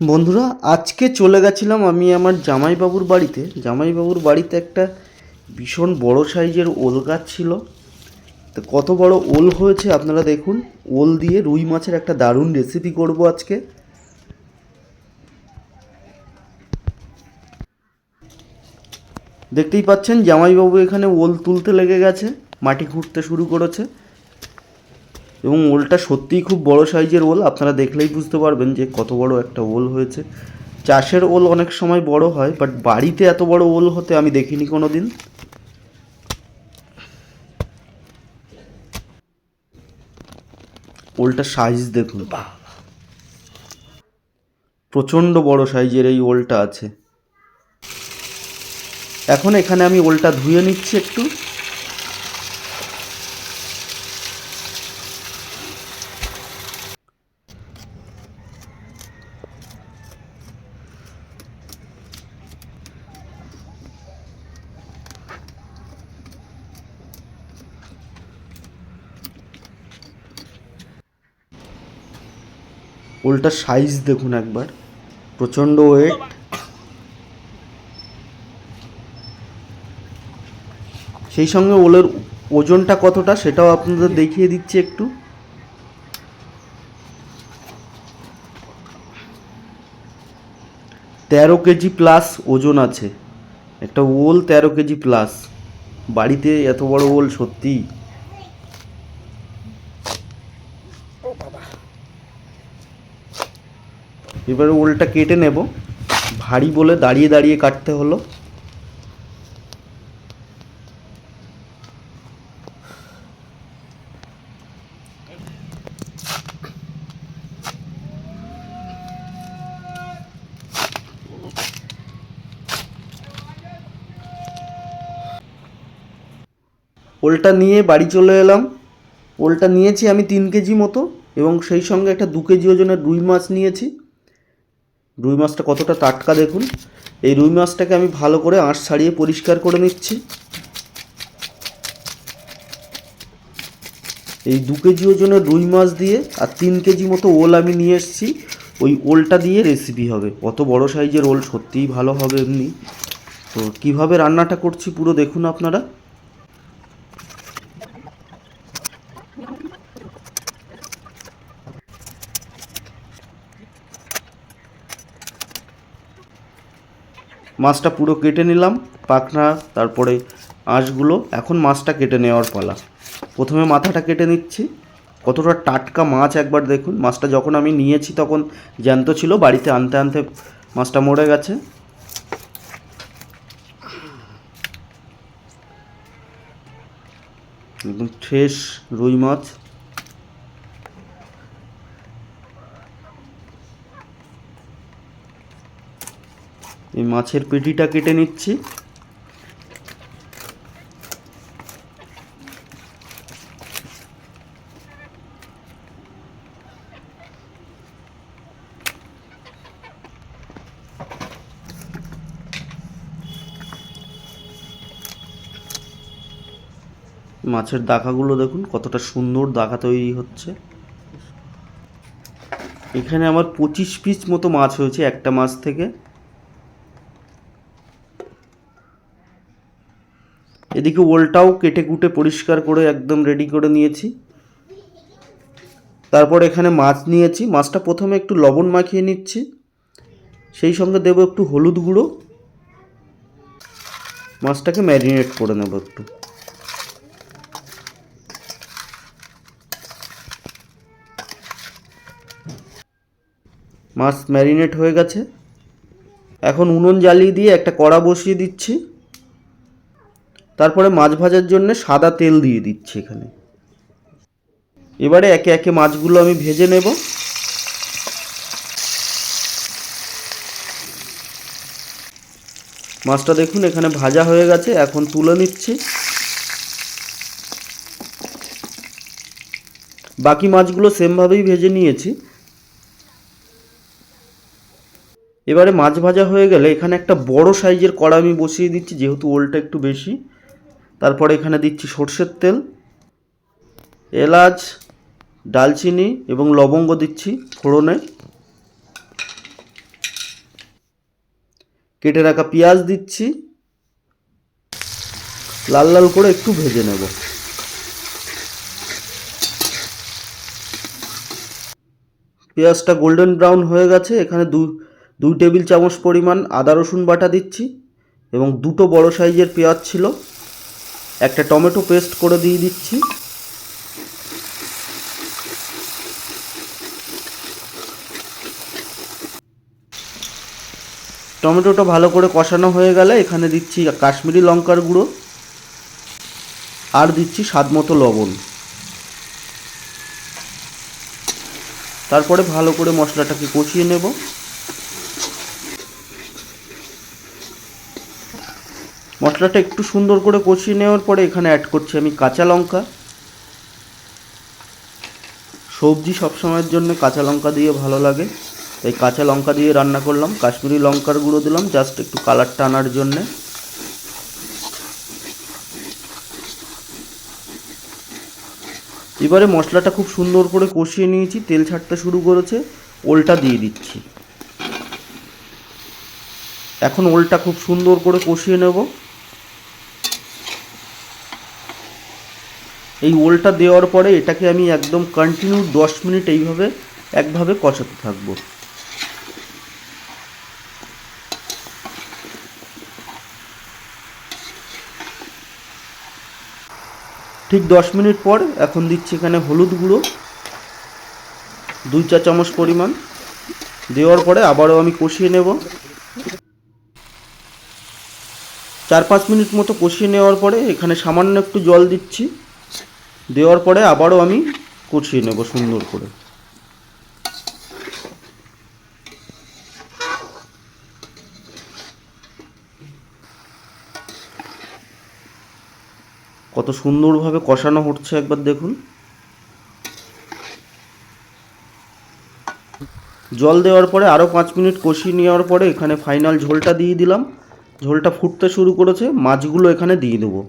বন্ধুরা, আজকে চলে গেছিলাম আমি আমার জামাইবাবুর বাড়িতে। জামাইবাবুর বাড়িতে একটা ভীষণ বড় সাইজের ওল গাছ ছিল। তো কত বড় ওল হয়েছে আপনারা দেখুন। ওল দিয়ে রুই মাছের একটা দারুণ রেসিপি করব আজকে। দেখতেই পাচ্ছেন, জামাইবাবু এখানে ওল তুলতে লেগে গেছে, মাটি খুঁড়তে শুরু করেছে। এবং ওলটা সত্যিই খুব বড় সাইজের ওল, আপনারা দেখলেই বুঝতে পারবেন যে কত বড় একটা ওল হয়েছে। চাষের ওল অনেক সময় বড় হয় বাট বাড়িতে এত বড় ওল হতে আমি দেখিনি কোনো দিন ওলটা সাইজ দেখুন। প্রচণ্ড বড় সাইজের এই ওলটা আছে। এখন এখানে আমি ওলটা ধুয়ে নিচ্ছি একটু। ওলটার সাইজ দেখুন একবার। প্রচণ্ড ওয়েট সেই সঙ্গে ওলের ওজনটা কতটা সেটাও আপনাদের দেখিয়ে দিচ্ছি একটু। তেরো কেজি প্লাস ওজন আছে। একটা ওল তেরো কেজি প্লাস বাড়িতে এত বড় ওল সত্যিই। এবারে ওলটা কেটে নেব। ভারী বলে দাঁড়িয়ে দাঁড়িয়ে কাটতে হলো। ওলটা নিয়ে বাড়ি চলে এলাম। ওলটা নিয়েছি আমি তিন কেজি মতো এবং সেই সঙ্গে একটা দু কেজি ওজনের রুই মাছ নিয়েছি। রুই মাছটা কতটা টাটকা দেখুন। এই রুই মাছটাকে আমি ভালো করে আঁশ ছাড়িয়ে পরিষ্কার করে নিচ্ছি। এই দু কেজি ওজনের রুই মাছ দিয়ে আর তিন কেজি মতো ওল আমি নিয়ে এসেছি। ওই ওলটা দিয়ে রেসিপি হবে। অত বড় সাইজের ওল সত্যিই ভালো হবে এমনি। তো কীভাবে রান্নাটা করছি পুরো দেখুন আপনারা। মাছটা পুরো কেটে নিলাম, পাখনা, তারপরে আঁশগুলো। এখন মাছটা কেটে নেওয়ার পালা। প্রথমে মাথাটা কেটে নিচ্ছি। কতটা টাটকা মাছ একবার দেখুন। মাছটা যখন আমি নিয়েছি তখন জ্যান্ত ছিল, বাড়িতে আনতে আনতে মাছটা মরে গেছে। একদম ফ্রেশ রুই মাছ। এই মাছের পেটিটা কেটে নিচ্ছি। মাছের দাকাগুলো দেখুন, কতটা সুন্দর দাকা তৈরি হচ্ছে। এখানে আমার পঁচিশ পিস মতো মাছ হয়েছে একটা মাছ থেকে। এদিকে ওলটাও কেটে কুটে পরিষ্কার করে একদম রেডি করে নিয়েছি। তারপর এখানে মাছ নিয়েছি। মাছটা প্রথমে একটু লবণ মাখিয়ে নিচ্ছি। সেই সঙ্গে দেবো একটু হলুদ গুঁড়ো। মাছটাকে ম্যারিনেট করে নেব একটু। মাছ ম্যারিনেট হয়ে গেছে। এখন উনুন জ্বালিয়ে দিয়ে একটা কড়া বসিয়ে দিচ্ছি। তারপরে মাছ ভাজার জন্য সাদা তেল দিয়ে দিচ্ছি এখানে। এবারে একে একে মাছগুলো আমি ভেজে নেব। মাছটা দেখুন, এখানে ভাজা হয়ে গেছে, এখন তুলে নিচ্ছি। বাকি মাছগুলো সেমভাবেই ভেজে নিয়েছি। এবারে মাছ ভাজা হয়ে গেলে এখানে একটা বড় সাইজের কড়া আমি বসিয়ে দিচ্ছি, যেহেতু ওলটা একটু বেশি। তারপরে এখানে দিচ্ছি সর্ষের তেল, এলাচ, ডালচিনি এবং লবঙ্গ দিচ্ছি ফোড়নে। কেটে রাখা পেঁয়াজ দিচ্ছি। লাল লাল করে একটু ভেজে নেব। পেঁয়াজটা গোল্ডেন ব্রাউন হয়ে গেছে, এখানে দু, দুই টেবিল চামচ পরিমাণ আদা রসুন বাটা দিচ্ছি এবং দুটো বড় সাইজের পেঁয়াজ ছিল। একটা টমেটো পেস্ট করে দিয়ে দিচ্ছি। টমেটোটা ভালো করে কষানো হয়ে গেলে এখানে দিচ্ছি কাশ্মীরি লঙ্কার গুঁড়ো। আর দিচ্ছি স্বাদ মতো লবণ। তারপরে ভালো করে মশলাটাকে কষিয়ে নেব। মশলাটা একটু সুন্দর করে কষিয়ে নেওয়ার পরে এখানে অ্যাড করছি আমি কাঁচা লঙ্কা। সবজি সবসময়ের জন্য কাঁচা লঙ্কা দিয়ে ভালো লাগে। তাই কাঁচা লঙ্কা দিয়ে রান্না করলাম। কাশ্মীরি লঙ্কার গুঁড়ো দিলাম জাস্ট একটু কালারটা আনার জন্যে। এবারে মশলাটা খুব সুন্দর করে কষিয়ে নিয়েছি, তেল ছাড়তে শুরু করেছে, ওলটা দিয়ে দিচ্ছি। এখন ওলটা খুব সুন্দর করে কষিয়ে নেব। এই ওলটা দেওয়ার পরে এটাকে আমি একদম কন্টিনিউ দশ মিনিট এইভাবে একভাবে কষাতে থাকব। ঠিক দশ মিনিট পর এখন দিচ্ছি এখানে হলুদ গুঁড়ো, দুই চা চামচ পরিমাণ। দেওয়ার পরে আবারও আমি কষিয়ে নেব। চার পাঁচ মিনিট মতো কষিয়ে নেওয়ার পরে এখানে সামান্য একটু জল দিচ্ছি। দেওয়ার পরে আবারও আমি কষিয়ে নেব সুন্দর করে। কত সুন্দরভাবে কষানো হচ্ছে একবার দেখুন। জল দেওয়ার পরে আরও পাঁচ মিনিট কষিয়ে নেওয়ার পরে এখানে ফাইনাল ঝোলটা দিয়ে দিলাম। ঝোলটা ফুটতে শুরু করেছে, মাছগুলো এখানে দিয়ে দেবো।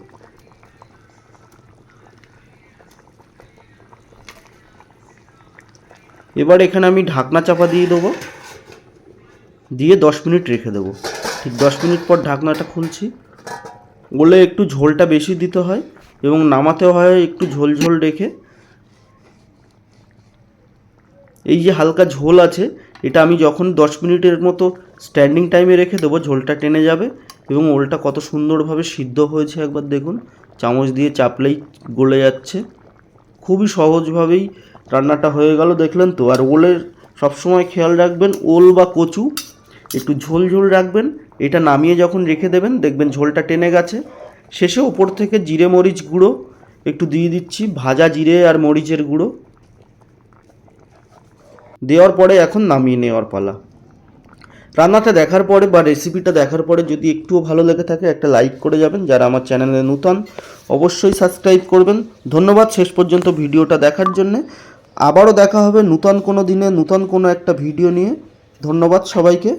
এবার এখানে আমি ঢাকনা চাপা দিয়ে দেবো। দিয়ে দশ মিনিট রেখে দেবো। ঠিক দশ মিনিট পর ঢাকনাটা খুলছি। ওলে একটু ঝোলটা বেশি দিতে হয় এবং নামাতে হয় একটু ঝোল ঝোল রেখে। এই যে হালকা ঝোল আছে, এটা আমি যখন দশ মিনিটের মতো স্ট্যান্ডিং টাইমে রেখে দেবো, ঝোলটা টেনে যাবে এবং ওলটা কত সুন্দরভাবে সিদ্ধ হয়েছে একবার দেখুন। চামচ দিয়ে চাপলেই গলে যাচ্ছে। খুবই সহজভাবেই রান্নাটা হয়ে গেল, দেখলেন তো। আর ওলের সবসময় খেয়াল রাখবেন, ওল বা কচু একটু ঝোল ঝোল রাখবেন, এটা নামিয়ে যখন রেখে দেবেন, দেখবেন ঝোলটা টেনে গেছে। শেষে ওপর থেকে জিরে মরিচ গুঁড়ো, একটু দিয়ে দিচ্ছি, ভাজা জিরে আর মরিচের গুঁড়ো। দেওয়ার পরে এখন নামিয়ে নেওয়ার পালা। রান্নাটা দেখার পরে বা রেসিপিটা দেখার পরে যদি একটুও ভালো লেগে থাকে, একটা লাইক করে যাবেন। যারা আমার চ্যানেলে নূতন, অবশ্যই সাবস্ক্রাইব করবেন। ধন্যবাদ শেষ পর্যন্ত ভিডিওটা দেখার জন্যে। আবারও দেখা হবে নূতন কোনো দিনে নূতন কোনো একটা ভিডিও নিয়ে। ধন্যবাদ সবাইকে।